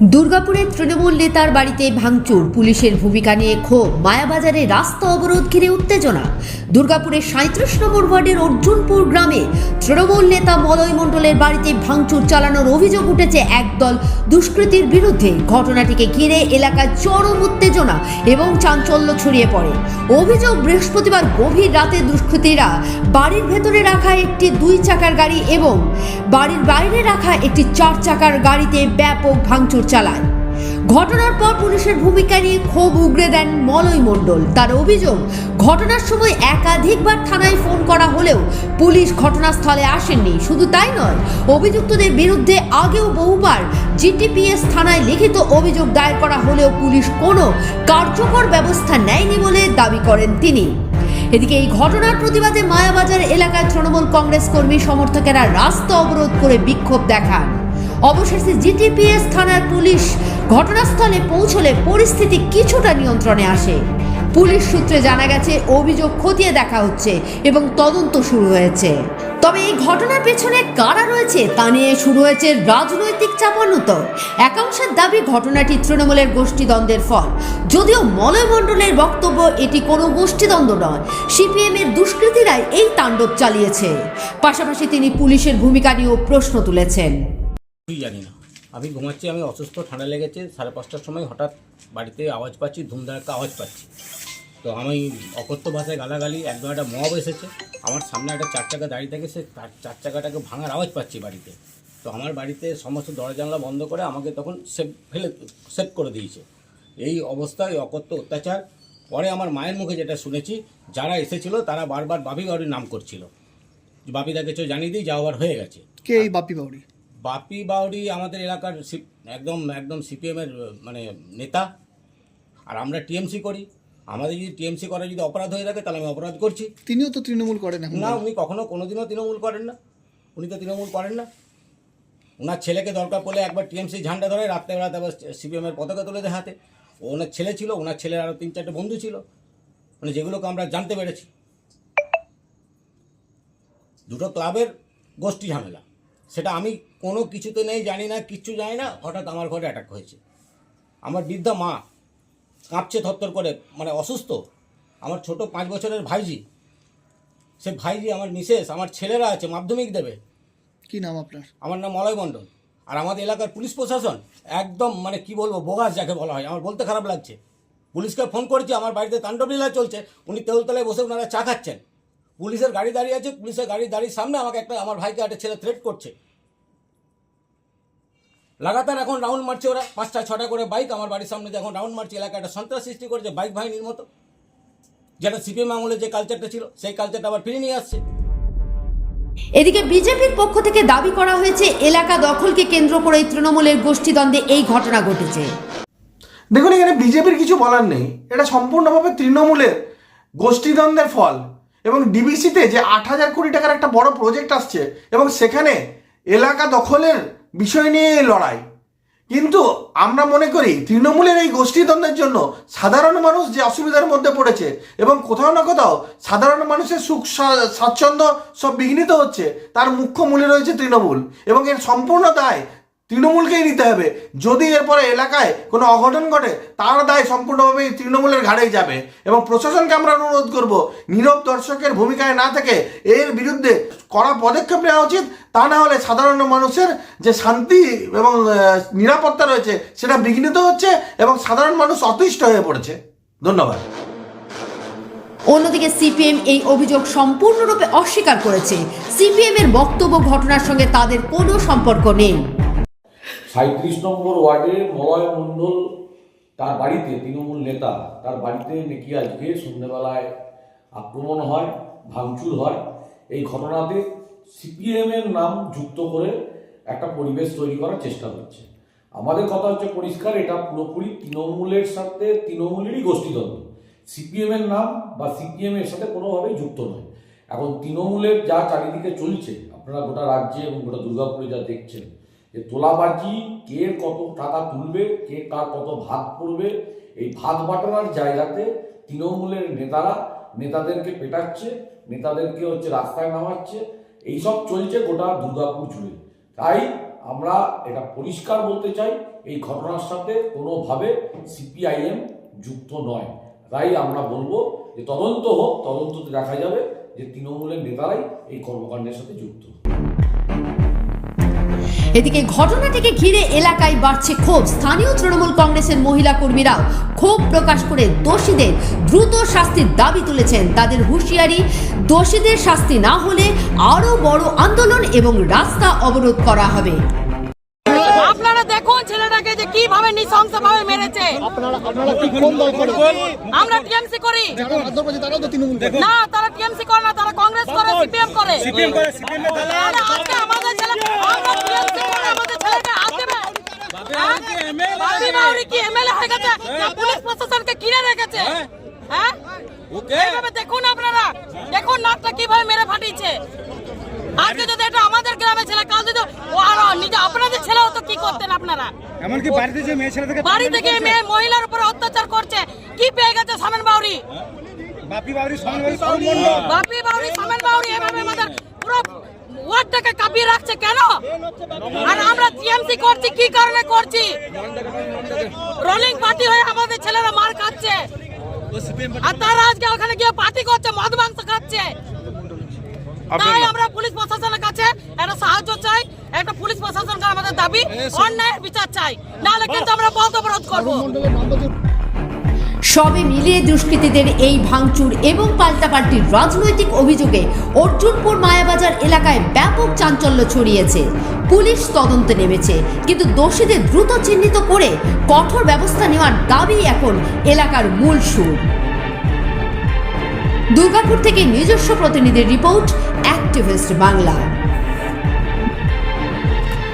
দুর্গাপুরের তৃণমূল নেতার বাড়িতে ভাঙচুর। পুলিশের ভূমিকা নিয়ে ক্ষোভ। মায়াবাজারে রাস্তা অবরোধ ঘিরে উত্তেজনা। দুর্গাপুরের সাঁত্রিশ নম্বর ওয়ার্ডের অর্জুনপুর গ্রামে তৃণমূল নেতা মলয় মণ্ডলের বাড়িতে ভাঙচুর চালানোর অভিযোগ উঠেছে একদল দুষ্কৃতীর বিরুদ্ধে। ঘটনাটিকে ঘিরে এলাকায় চরম উত্তেজনা এবং চাঞ্চল্য ছড়িয়ে পড়ে। অভিযোগ বৃহস্পতিবার গভীর রাতে দুষ্কৃতীরা বাড়ির ভেতরে রাখা একটি দুই চাকার গাড়ি এবং বাড়ির বাইরে রাখা একটি চার চাকার গাড়িতে ব্যাপক ভাঙচুর চালায়। ঘটনার পর পুলিশের ভূমিকা নিয়ে ক্ষোভ উগরে দেন মলয় মণ্ডল। তার অভিযোগ, ঘটনার সময় একাধিকবার থানায় ফোন করা হলেও পুলিশ ঘটনাস্থলে আসেননি। শুধু তাই নয়, অভিযুক্তদের বিরুদ্ধে আগেও বহুবার জিটিপিএস থানায় লিখিত অভিযোগ দায়ের করা হলেও পুলিশ কোনো কার্যকর ব্যবস্থা নেয়নি বলে দাবি করেন তিনি। এদিকে এই ঘটনার প্রতিবাদে মায়াবাজার এলাকায় তৃণমূল কংগ্রেস কর্মী সমর্থকেরা রাস্তা অবরোধ করে বিক্ষোভ দেখান। অবশেষে জিটিপিএস থানার পুলিশ ঘটনাস্থলে পৌঁছলে পরিস্থিতি কিছুটা নিয়ন্ত্রণে আসে। পুলিশ সূত্রে জানা গেছে, অভিযোগ খতিয়ে দেখা হচ্ছে এবং তদন্ত শুরু হয়েছে। তবে এই ঘটনার পেছনে কারা রয়েছে তা নিয়ে শুরু হয়েছে রাজনৈতিক চাপানুতর একাংশের দাবি, ঘটনাটি তৃণমূলের গোষ্ঠীদ্বন্দ্বের ফল। যদিও মলয় মণ্ডলের বক্তব্য, এটি কোনো গোষ্ঠীদ্বন্দ্ব নয় সিপিএম এর দুষ্কৃতীরাই এই তাণ্ডব চালিয়েছে। পাশাপাশি তিনি পুলিশের ভূমিকা নিয়েও প্রশ্ন তুলেছেন। কিছুই জানি না। আমি ঘুমাচ্ছি, আমি অসুস্থ, ঠান্ডা লেগেছে, সাড়ে পাঁচটার সময় হঠাৎ বাড়িতে আওয়াজ পাচ্ছি ধুমধারাক্কা আওয়াজ পাচ্ছি। তো আমি অকথ্য ভাষায় গালাগালি, একদম একটা মব এসেছে। আমার সামনে একটা চার চাকা দাঁড়িয়ে থাকে, সে চার চাকাটাকে ভাঙার আওয়াজ পাচ্ছি বাড়িতে। তো আমার বাড়িতে সমস্ত দরজা জানলা বন্ধ করে আমাকে তখন সেভ ফেলে, সেভ করে দিয়েছে। এই অবস্থায় অকথ্য অত্যাচার। পরে আমার মায়ের মুখে যেটা শুনেছি, যারা এসেছিল তারা বারবার বাপি বাড়ির নাম করছিল। বাপিদাকে চো জানিয়ে দিই, যাওয়ার হয়ে গেছে। কে এই বাপি বাউরি বাপি বাউরি আমাদের এলাকার একদম একদম সিপিএমের মানে নেতা। আর আমরা টিএমসি করি। আমাদের যদি টিএমসি করা যদি অপরাধ হয়ে থাকে তাহলে আমি অপরাধ করছি। তিনিও তো তৃণমূল করেন না উনি কখনো কোনোদিনও তৃণমূল করেন না। উনি তো তৃণমূল করেন না। ওনার ছেলেকে দরকার পড়লে একবার টিএমসি ঝান্ডা ধরে রাত্রেবেলাতে আবার সিপিএমের পতাকা তুলে দেয় হাতে। ও ওনার ছেলে ছিল ওনার ছেলের আরও তিন চারটে বন্ধু ছিল। মানে যেগুলোকে আমরা জানতে পেরেছি। দুটো ক্লাবের গোষ্ঠী ঝামেলা। সেটা আমি কোনো কিছুতে নেই জানি না কিচ্ছু জানি না হঠাৎ আমার ঘরে অ্যাটাক হয়েছে। আমার বৃদ্ধা মা কাঁপছে থরথর করে মানে অসুস্থ। আমার ছোট পাঁচ বছরের ভাইজি সে ভাইজি আমার মিসেস আমার ছেলেরা আছে মাধ্যমিক দেবে। কি নাম আপনার? আমার নাম মলয় মণ্ডল। আর আমাদের এলাকার পুলিশ প্রশাসন একদম মানে কি বলব বোগাস যাকে বলা হয়। আমার বলতে খারাপ লাগছে। পুলিশকে ফোন করেছি আমার বাড়িতে তাণ্ডবলীলা চলছে। উনি তেলতলায় বসে ওনারা চা খাচ্ছেন। পুলিশের গাড়ি দাঁড়িয়ে আছে পুলিশের গাড়ি দাঁড়িয়ে সামনে আমাকে একটা আমার ভাইকে একটা ছেলে থ্রেট করছে। লাগাতার এখন রাউন্ড মারছে ওরা। পাঁচটা ছটা করে বাইক আমার বাড়ির সামনে এখন রাউন্ড মারছে। এলাকায় একটা সন্ত্রাস সৃষ্টি করেছে বাইক বাহিনীর মতো। যেটা সিপিএম আমলে যে কালচারটা ছিল সেই কালচারটা আবার ফিরে নিয়ে আসছে। এদিকে বিজেপির পক্ষ থেকে দাবি করা হয়েছে এলাকা দখলকে কেন্দ্র করে তৃণমূলের গোষ্ঠীদ্বন্দ্বে এই ঘটনা ঘটেছে। দেখুন এখানে বিজেপির কিছু বলার নেই। এটা সম্পূর্ণভাবে তৃণমূলের গোষ্ঠীদ্বন্দ্বের ফল। এবং ডিবিসিতে যে আট হাজার কোটি টাকার একটা বড় প্রজেক্ট আসছে এবং সেখানে এলাকা দখলের বিষয় নিয়ে লড়াই। কিন্তু আমরা মনে করি তৃণমূলের এই গোষ্ঠীদ্বন্দ্বের জন্য সাধারণ মানুষ যে অসুবিধার মধ্যে পড়েছে এবং কোথাও না কোথাও সাধারণ মানুষের সুখ স্বাচ্ছন্দ্য সব বিঘ্নিত হচ্ছে, তার মুখ্য মূলে রয়েছে তৃণমূল। এবং এর সম্পূর্ণ দায় তৃণমূলকেই নিতে হবে। যদি এরপরে এলাকায় কোনো অঘটন ঘটে, তার দায় সম্পূর্ণভাবে তৃণমূলের ঘাড়েই যাবে। এবং প্রশাসনকে আমরা অনুরোধ করব, নীরব দর্শকের ভূমিকায় না থেকে এর বিরুদ্ধে কড়া পদক্ষেপ নেওয়া উচিত তা না হলে সাধারণ মানুষের যে শান্তি এবং নিরাপত্তা রয়েছে সেটা বিঘ্নিত হচ্ছে এবং সাধারণ মানুষ অতিষ্ঠ হয়ে পড়েছে। ধন্যবাদ। অন্যদিকে সিপিএম এই অভিযোগ সম্পূর্ণরূপে অস্বীকার করেছে। সিপিএম এর বক্তব্য ঘটনার সঙ্গে তাদের কোনো সম্পর্ক নেই। সাঁত্রিশ নম্বর ওয়ার্ডে মলয় মণ্ডল তার বাড়িতে তৃণমূল নেতা তার বাড়িতে নাকি আজকে সন্ধ্যেবেলায় আক্রমণ হয় ভাঙচুর হয়। এই ঘটনাতে সিপিএমের নাম যুক্ত করে একটা পরিবেশ তৈরি করার চেষ্টা হচ্ছে আমাদের কথা হচ্ছে পরিষ্কার, এটা পুরোপুরি তৃণমূলের সাথে, তৃণমূলেরই গোষ্ঠীদ্বন্দ্ব। সিপিএম এর নাম বা সিপিএম এর সাথে কোনোভাবেই যুক্ত নয়। এখন তৃণমূলের যা চারিদিকে চলছে, আপনারা গোটা রাজ্যে এবং গোটা দুর্গাপুরে যা দেখছেন, যে তোলাবাজি, কে কত টাকা তুলবে, কে কার কত ভাগ পড়বে, এই ভাগ বাটোয়ার জায়গাতে তৃণমূলের নেতারা নেতাদেরকে পেটাচ্ছে, নেতাদেরকে হচ্ছে রাস্তায় নামাচ্ছে, এইসব চলছে গোটা দুর্গাপুর জুড়ে। তাই আমরা এটা পরিষ্কার বলতে চাই, এই ঘটনার সাথে কোনোভাবে সিপিআইএম যুক্ত নয়। তাই আমরা বলব যে তদন্ত হোক, তদন্ততে দেখা যাবে যে তৃণমূলের নেতারাই এই কর্মকাণ্ডের সাথে যুক্ত। এদিকে ঘটনাটিকে ঘিরে এলাকায় বাড়ছে ক্ষোভ। স্থানীয় তৃণমূল কংগ্রেসের মহিলা কর্মীরাও ক্ষোভ প্রকাশ করে দোষীদের দ্রুত শাস্তির দাবি তুলেছেন। তাদের হুঁশিয়ারি দোষীদের শাস্তি না হলে আরও বড় আন্দোলন এবং রাস্তা অবরোধ করা হবে। আপনারা দেখুন ছেলেটাকে যে কীভাবে নৃশংস ভাবে মেরেছে। আপনারা আপনারা কি কোন দল করে আমরা টিএমসি করে। না তারা টিএমসি করে না তারা কংগ্রেস করে সিপিএম করে। সিপিএম করে সিপিএম আরে আজকে আমাদের ছেলে আমরা টিএমসি করে আমাদের ছেলেকে হাত দেবে হ্যাঁ? বাপি বাউরি কি এমএলএ হয়ে গেছে? না পুলিশ প্রশাসনকে কিনে রেখেছে? হ্যাঁ। এইভাবে দেখুন আপনারা। দেখুন নাটটা কীভাবে মেরে ফাটিয়েছে। আজকে যদি এটা আমাদের গ্রামে ছেলে কাল যদি ও আরও নিজে আপনাদের ছেলে হতো কি করতেন আপনারা? এমনকি বাড়িতে যে মেয়ে ছেলে থেকে বাড়ি থেকে মেয়ে মহিলার উপর অত্যাচার করছে কি পেয়ে গেছে সামেন বাউরি? বাপি সমানবাড়ি সৌর মণ্ডল বাপি বাউরি সামেন বাউরি এভাবে আমাদের পুরো ওয়ার্ডটাকে কাঁপিয়ে রাখছে কেন? আর আমরা টিএমসি করছি কি কারণে করছি? রোলিং পার্টি হয়ে আমাদের ছেলেরা মার খাচ্ছে। আর তারা আজকে ওখানে গিয়ে পার্টি করছে মদ মাংস খাচ্ছে। তাই আমরা পুলিশ প্রশাসনের কাছে একটা সাহায্য চাই একটা পুলিশ প্রশাসনকে আমাদের দাবি অন্যায়ের বিচার চাই। নাহলে কিন্তু আমরা বলতে অবরোধ করব। সবে মিলিয়ে দুষ্কৃতীদের এই ভাঙচুর এবং পাল্টাপাল্টির রাজনৈতিক অভিযোগে অর্জুনপুর মায়াবাজার এলাকায় ব্যাপক চাঞ্চল্য ছড়িয়েছে। পুলিশ তদন্তে নেমেছে, কিন্তু দোষীদের দ্রুত চিহ্নিত করে কঠোর ব্যবস্থা নেওয়ার দাবি এখন এলাকার মূল সুর। দুর্গাপুর থেকে নিজস্ব প্রতিনিধির রিপোর্ট, অ্যাক্টিভিস্ট বাংলা।